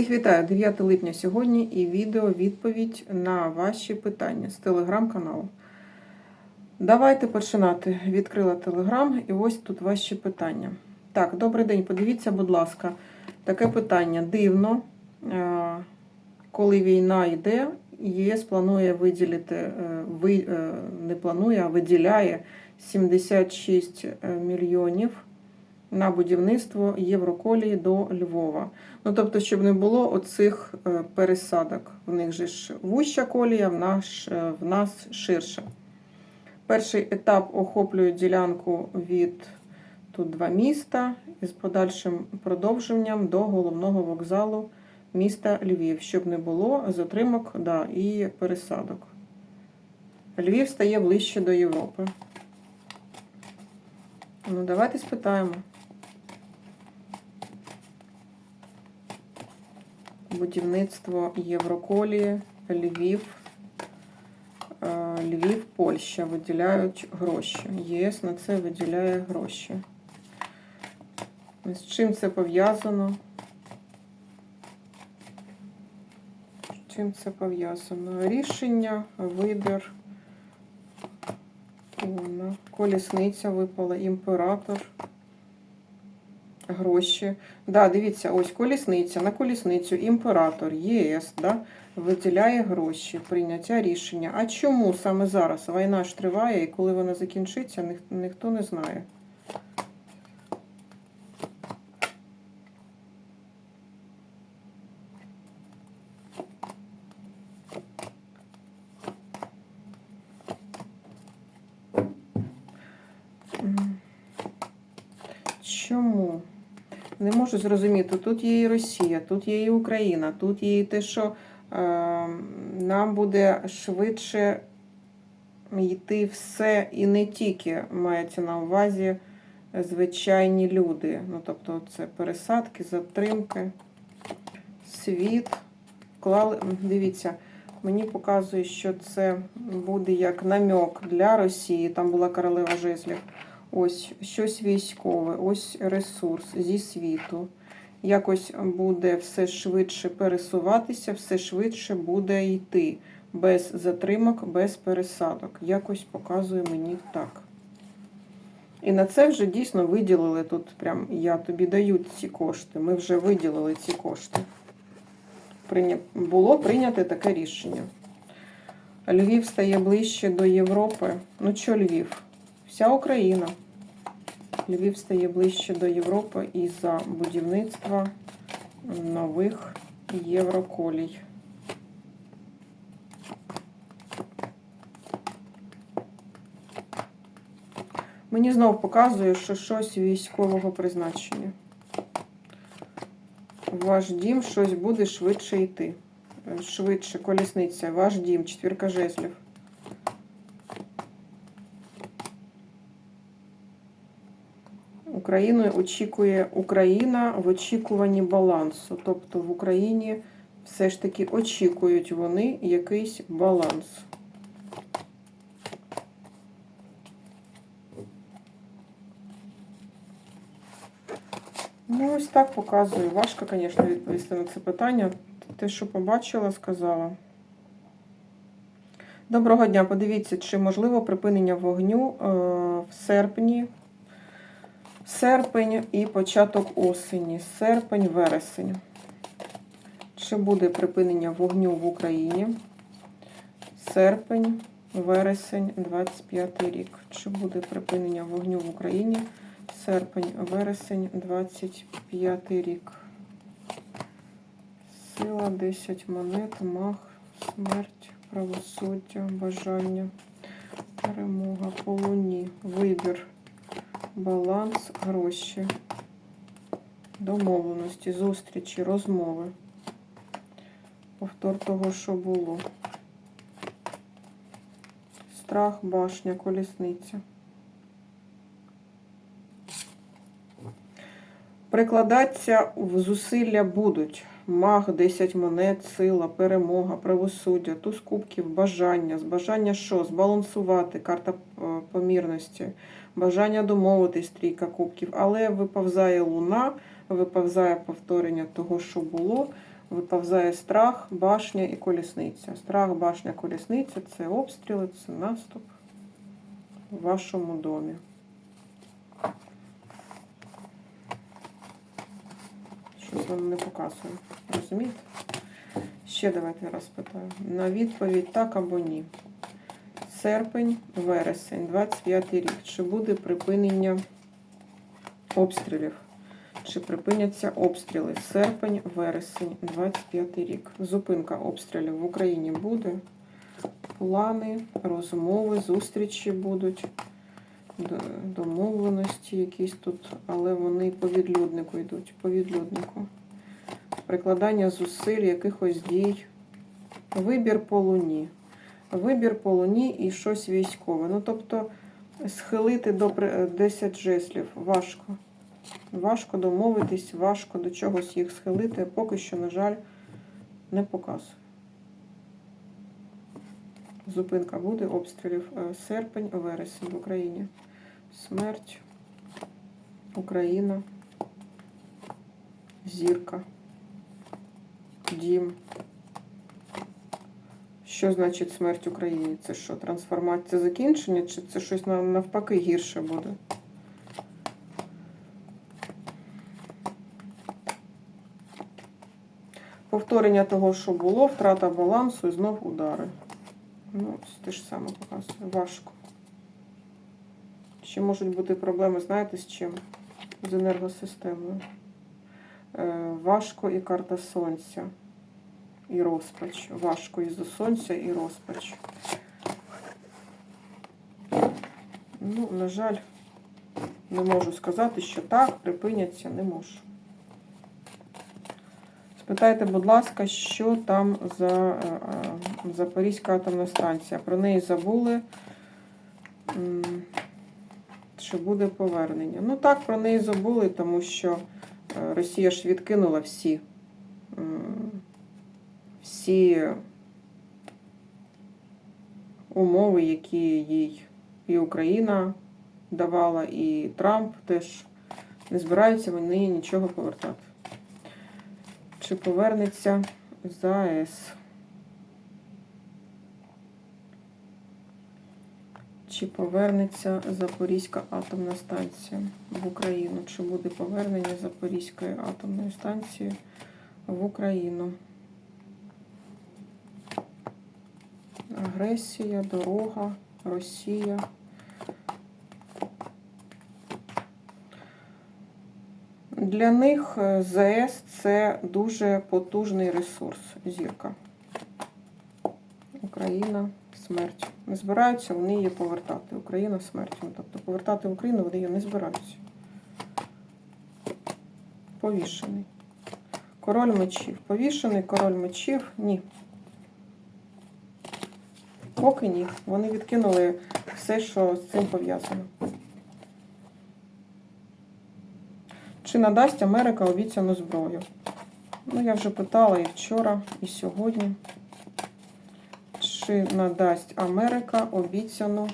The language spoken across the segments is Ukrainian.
Всіх вітаю 9 липня сьогодні і відео відповідь на ваші питання з телеграм-каналу. Давайте починати. Відкрила телеграм і ось тут ваші питання. Так, добрий день. Подивіться, будь ласка, таке питання дивно. е, Коли війна йде, ЄС планує виділити, е, е, не планує, а виділяє 76 мільйонів на будівництво Євроколії до Львова. Ну, тобто, щоб не було оцих е, пересадок. В них же ж вуща колія, в нас, е, в нас ширша. Перший етап охоплює ділянку від тут два міста із подальшим продовженням до головного вокзалу міста Львів, щоб не було затримок да, і пересадок. Львів стає ближче до Європи. Ну, давайте спитаємо. Будівництво Євроколії, Львів, е, Львів, Польща виділяють гроші. ЄС на це виділяє гроші. З чим це пов'язано? З чим це пов'язано? Рішення, вибір, колісниця випала, імператор. Гроші. Да, дивіться, ось колісниця, на колісницю імператор, ЄС, да, виділяє гроші, прийняття рішення. А чому саме зараз? Війна ж триває, і коли вона закінчиться, ніх, ніхто не знає. Чому? Не можу зрозуміти. Тут є і Росія, тут є і Україна, тут є і те, що е, нам буде швидше йти все і не тільки мається на увазі звичайні люди. Ну, тобто, це пересадки, затримки, світ. Клали, дивіться, мені показує, що це буде як намек для Росії. Там була королева жезлів. Ось щось військове, ось ресурс зі світу. Якось буде все швидше пересуватися, все швидше буде йти. Без затримок, без пересадок. Якось показує мені так. І на це вже дійсно виділили тут. Прям я тобі даю ці кошти. Ми вже виділили ці кошти. Було прийнято таке рішення. Львів стає ближче до Європи. Ну, що Львів? Вся Україна. Львів стає ближче до Європи із-за будівництва нових євроколій. Мені знов показує, що щось військового призначення. Ваш дім щось буде швидше йти. Е, Швидше, колісниця. Ваш дім, четвірка жезлів. Україною очікує Україна в очікуванні балансу. Тобто в Україні все ж таки очікують вони якийсь баланс. Ну, ось так показую. Важко, звісно, відповісти на це питання. Те, що побачила, сказала. Доброго дня. Подивіться, чи можливо припинення вогню е, в серпні. Серпень і початок осені. Серпень, вересень. Чи буде припинення вогню в Україні? Серпень, вересень, 25 рік. Чи буде припинення вогню в Україні? Серпень, вересень, 25 рік. Сила, 10 монет, мах, смерть, правосуддя, бажання, перемога, по луні, вибір, баланс, гроші, домовленості, зустрічі, розмови. Повтор того, що було. Страх, башня, колісниця. Прикладатися в зусилля будуть. Маг, 10 монет, сила, перемога, правосуддя, туз кубків, бажання. З бажання що? Збалансувати, карта е, помірності, бажання домовитись, трійка кубків. Але виповзає луна, виповзає повторення того, що було. виповзає страх, башня і колісниця. Страх, башня, колісниця це обстріли, це наступ в вашому домі. Щось вам не показує. Розумієте? Ще давайте раз питаю. На відповідь так або ні. Серпень, вересень, 25 рік. Чи буде припинення обстрілів? Чи припиняться обстріли? Серпень, вересень, 25 рік. Зупинка обстрілів в Україні буде. Плани, розмови, зустрічі будуть, домовленості якісь тут, але вони по відлюднику йдуть, по відлюднику. Прикладання зусиль, якихось дій. Вибір по луні. Вибір по луні і щось військове. Ну, тобто, схилити до 10 жеслів важко. Важко домовитись, важко до чогось їх схилити. Поки що, на жаль, не показує. Зупинка буде обстрілів е, серпень, вересень в Україні. Смерть, Україна, зірка, дім. Що значить смерть Україні? Це що, трансформація закінчення, чи це щось на- навпаки гірше буде? Повторення того, що було, втрата балансу і знов удари. Ну, це те ж саме показує. Важко. Ще можуть бути проблеми, знаєте, з чим? З енергосистемою. Е, важко і карта сонця. І розпач. Важко із-за сонця і розпач. Ну, на жаль, не можу сказати, що так, припиняться, не можу. Спитайте, будь ласка, що там за е, е, Запорізька атомна станція? Про неї забули. Чи буде повернення? Ну так, про неї забули, тому що е, Росія ж відкинула всі, всі умови, які їй і Україна давала, і Трамп теж не збираються вони нічого повертати. Чи повернеться ЗАЕС? Чи повернеться Запорізька атомна станція в Україну? Чи буде повернення Запорізької атомної станції в Україну? Агресія, дорога, Росія. Для них е, ЗАЕС це дуже потужний ресурс. Зірка. Україна, смерть. Не збираються вони її повертати. Україна смерть. Ну, тобто повертати Україну вони її не збираються. Повішений. Король мечів. Повішений, король мечів. Ні. Поки ні. Вони відкинули все, що з цим пов'язано. Чи надасть Америка обіцяну зброю? Ну, я вже питала і вчора, і сьогодні. Чи надасть Америка обіцяну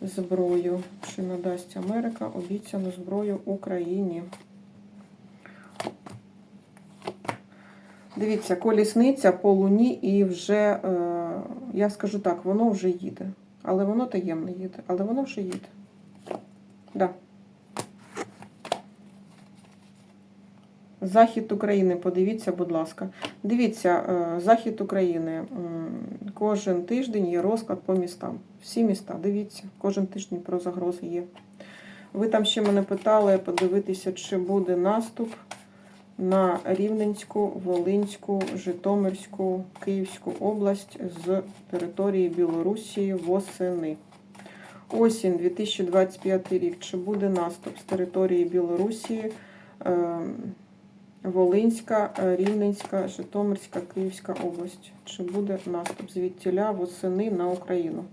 зброю? Чи надасть Америка обіцяну зброю Україні? Дивіться, колісниця по луні і вже, е, я скажу так, воно вже їде. Але воно таємно їде. Але воно вже їде. Да. Захід України, подивіться, будь ласка. Дивіться, е, Захід України. Кожен тиждень є розклад по містам. Всі міста, дивіться, кожен тиждень про загрози є. Ви там ще мене питали подивитися, чи буде наступ на Рівненську, Волинську, Житомирську, Київську область з території Білорусі восени. Осінь 2025 рік. Чи буде наступ з території Білорусі? Ем, Волинська, е, Рівненська, Житомирська, Київська область. Чи буде наступ звідтіля восени на Україну?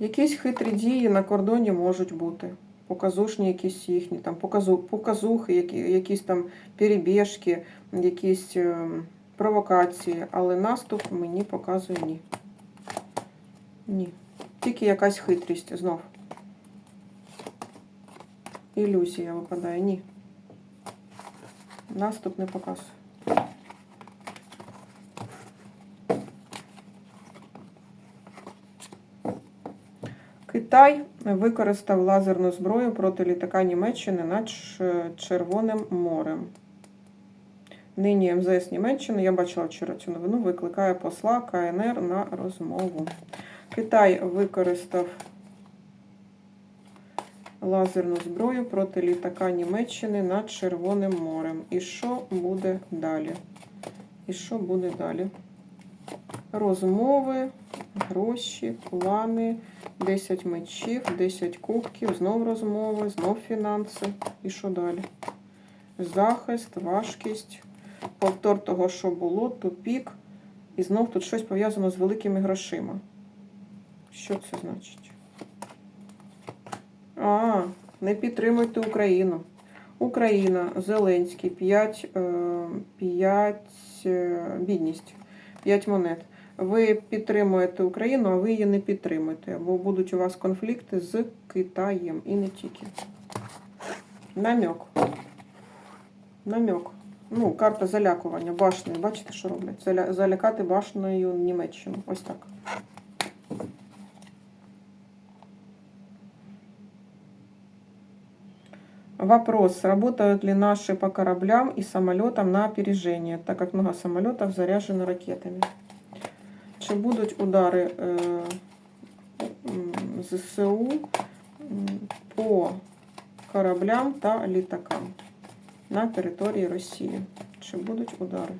Якісь хитрі дії на кордоні можуть бути. Показушні якісь їхні, там показу, показухи, які, якісь там перебіжки, якісь ем, провокації, але наступ мені показує ні. Ні. Тільки якась хитрість знов. Ілюзія випадає. Ні. Наступ не показує. Китай використав лазерну зброю проти літака Німеччини над Червоним морем. Нині МЗС Німеччини, я бачила вчора цю новину, викликає посла КНР на розмову. Китай використав лазерну зброю проти літака Німеччини над Червоним морем. І що буде далі? І що буде далі? Розмови, гроші, плани, 10 мечів, 10 кубків, знов розмови, знов фінанси. І що далі? Захист, важкість, повтор того, що було, тупік. І знов тут щось пов'язано з великими грошима. Що це значить? А, не підтримуйте Україну. Україна, Зеленський, 5, 5 бідність, 5 монет. Ви підтримуєте Україну, а ви її не підтримуєте, бо будуть у вас конфлікти з Китаєм і не тільки. Намек. Намек. Ну, карта залякування, башни. Бачите, що роблять? Заля- Залякати башнею Німеччину. Ось так. Вопрос, работают ли наши по кораблям и самолетам на опережение, так как много самолетов заряжены ракетами? Чи будуть удари е, ЗСУ по кораблям та літакам на території Росії? Чи будуть удари?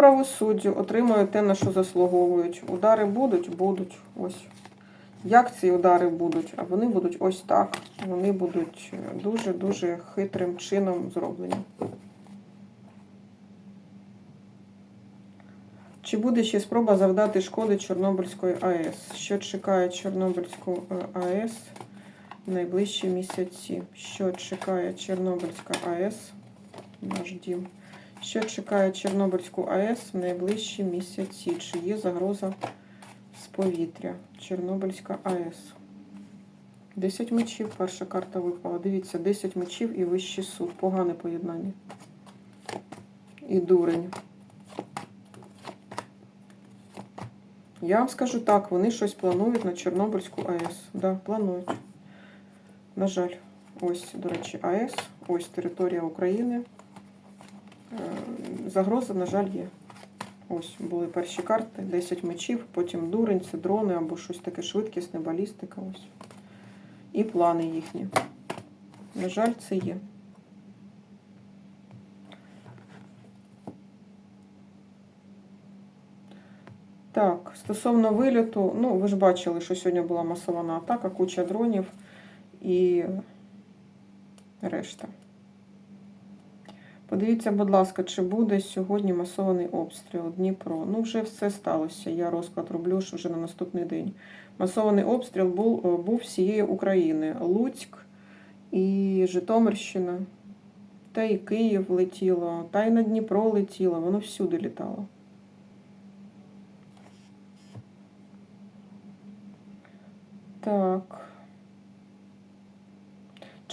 Правосуддю отримують те, на що заслуговують. Удари будуть? Будуть. Ось. Як ці удари будуть? А вони будуть ось так. Вони будуть дуже-дуже хитрим чином зроблені. Чи буде ще спроба завдати шкоди Чорнобильської АЕС? Що чекає Чорнобильську е, АЕС в найближчі місяці? Що чекає Чорнобильська АЕС? Наш дім. Що чекає Чорнобильську АЕС в найближчі місяці? Чи є загроза з повітря? Чорнобильська АЕС. 10 мечів, перша карта випала. Дивіться, 10 мечів і вищий суд. Погане поєднання. І дурень. Я вам скажу так, вони щось планують на Чорнобильську АЕС. Да, планують. На жаль, ось, до речі, АЕС, ось територія України. Е, Загроза, на жаль, є. Ось були перші карти, 10 мечів, потім дурень, це дрони або щось таке швидкісне, балістика. Ось. І плани їхні. На жаль, це є. Так, стосовно виліту, ну, ви ж бачили, що сьогодні була масована атака, куча дронів і решта. Подивіться, будь ласка, чи буде сьогодні масований обстріл Дніпро. Ну, вже все сталося. Я розклад роблю що вже на наступний день. Масований обстріл був, був всієї України. Луцьк і Житомирщина, та і Київ летіло, та й на Дніпро летіло, воно всюди літало. Так.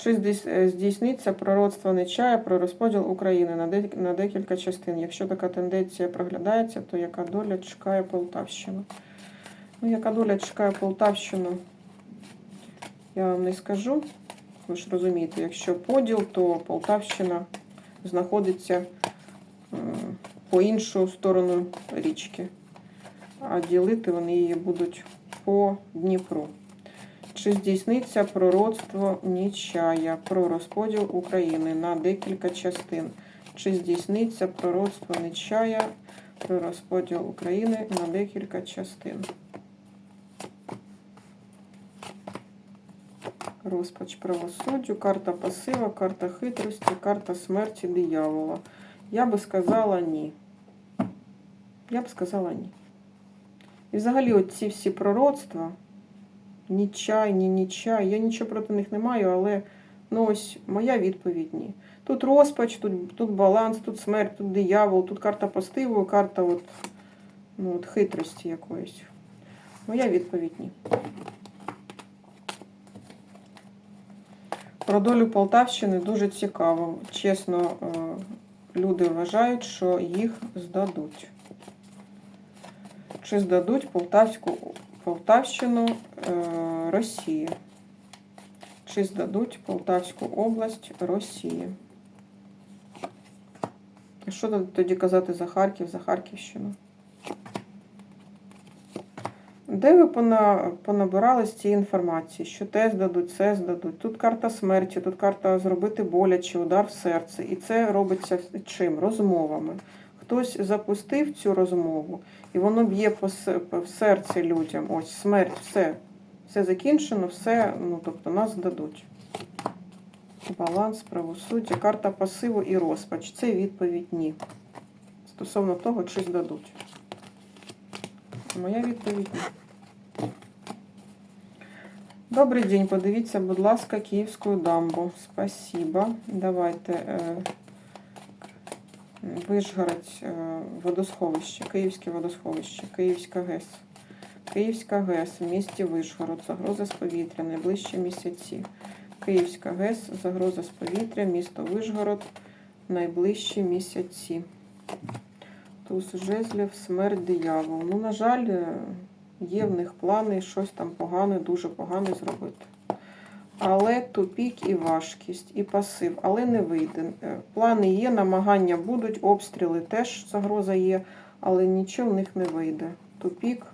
Чи е, здійсниться пророцтво Нечая про розподіл України на декілька частин? Якщо така тенденція проглядається, то яка доля чекає Полтавщину? Ну, яка доля чекає Полтавщину, я вам не скажу. Ви ж розумієте, якщо поділ, то Полтавщина знаходиться по іншу сторону річки, а ділити вони її будуть по Дніпру. Чи здійсниться пророцтво Нічая про розподіл України на декілька частин? Чи здійсниться пророцтво Нічая про розподіл України на декілька частин? Розпач правосуддю, карта пасива, карта хитрості, карта смерті диявола. Я би сказала ні. Я б сказала ні. І взагалі, от ці всі пророцтва, ні чай, ні ні чай. Я нічого проти них не маю, але ну ось моя відповідь ні. Тут розпач, тут, тут баланс, тут смерть, тут диявол, тут карта постиву, карта от, ну, от хитрості якоїсь. Моя відповідь ні. Про долю Полтавщини дуже цікаво. Чесно, е, люди вважають, що їх здадуть. Чи здадуть Полтавську, Полтавщину е, Росії? Чи здадуть Полтавську область Росії? Що тоді казати за Харків, за Харківщину? Де ви пона, понабирали з цієї інформації? Що те здадуть, це здадуть? Тут карта смерті, тут карта зробити боляче, удар в серце. І це робиться чим? Розмовами. Хтось запустив цю розмову, і воно б'є в серце людям. Ось смерть, все. Все закінчено, все, ну тобто нас здадуть. Баланс, правосуддя, карта пасиву і розпач. Це відповідь ні. Стосовно того, чи здадуть. Моя відповідь ні. Добрий день, подивіться, будь ласка, Київську дамбу. Спасибо. Давайте. Е, Вишгород, е, водосховище, Київське водосховище, Київська ГЕС. Київська ГЕС в місті Вишгород, загроза з повітря, найближчі місяці. Київська ГЕС, загроза з повітря, місто Вишгород, найближчі місяці. Туз жезлів, смерть диявол. Ну, на жаль, е, є в них плани щось там погане, дуже погане зробити. Але тупік і важкість, і пасив, але не вийде. Е, Плани є, намагання будуть, обстріли теж загроза є, але нічого в них не вийде. Тупік,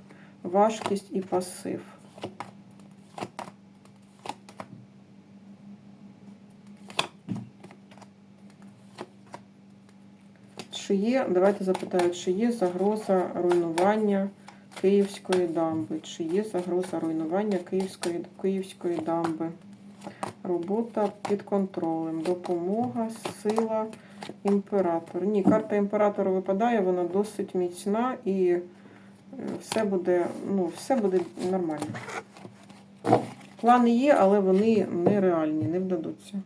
важкість і пасив. Чи є, давайте запитаю, чи є загроза руйнування Київської дамби? Чи є загроза руйнування Київської, Київської дамби? Робота під контролем, допомога, сила, імператор. Ні, карта імператора випадає, вона досить міцна і е, все буде, ну, все буде нормально. Плани є, але вони нереальні, не вдадуться.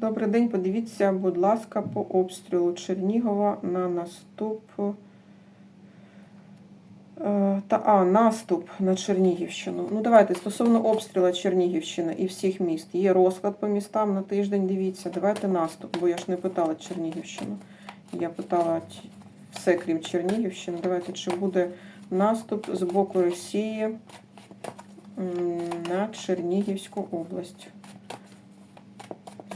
Добрий день, подивіться, будь ласка, по обстрілу Чернігова на наступ. Е, Та, а, наступ на Чернігівщину. Ну, давайте стосовно обстрілу Чернігівщини і всіх міст. Є розклад по містам на тиждень. Дивіться, давайте наступ, бо я ж не питала Чернігівщину. Я питала все, крім Чернігівщини. Давайте, чи буде наступ з боку Росії на Чернігівську область.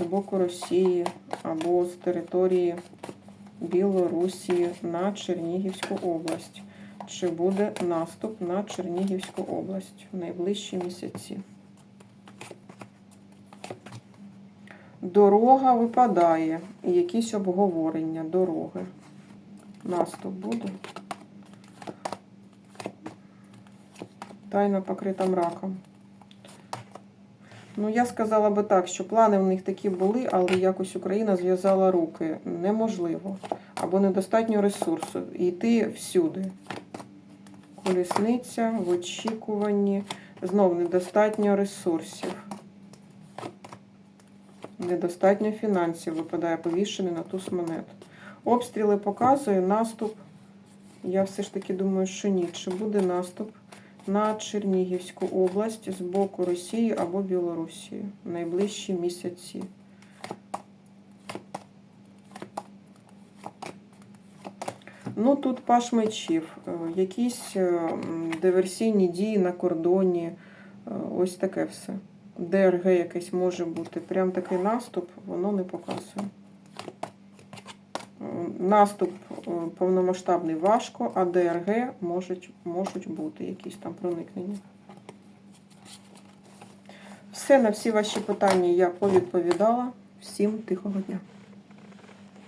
З боку Росії або з території Білорусі на Чернігівську область. Чи буде наступ на Чернігівську область в найближчі місяці? Дорога випадає. Якісь обговорення дороги. Наступ буде. Тайна покрита мраком. Ну, я сказала би так, що плани в них такі були, але якось Україна зв'язала руки. Неможливо. Або недостатньо ресурсу. Йти всюди. Колісниця в очікуванні. Знов недостатньо ресурсів. Недостатньо фінансів випадає повішений на туз монет. Обстріли показує наступ. Я все ж таки думаю, що ні. Чи буде наступ на Чернігівську область з боку Росії або Білорусі в найближчі місяці? Ну, тут паш мечів, е, якісь е, диверсійні дії на кордоні, е, ось таке все. ДРГ якесь може бути. Прям такий наступ, воно не показує. Наступ повномасштабний важко, а ДРГ можуть, можуть бути якісь там проникнення. Все на всі ваші питання я повідповідала. Всім тихого дня.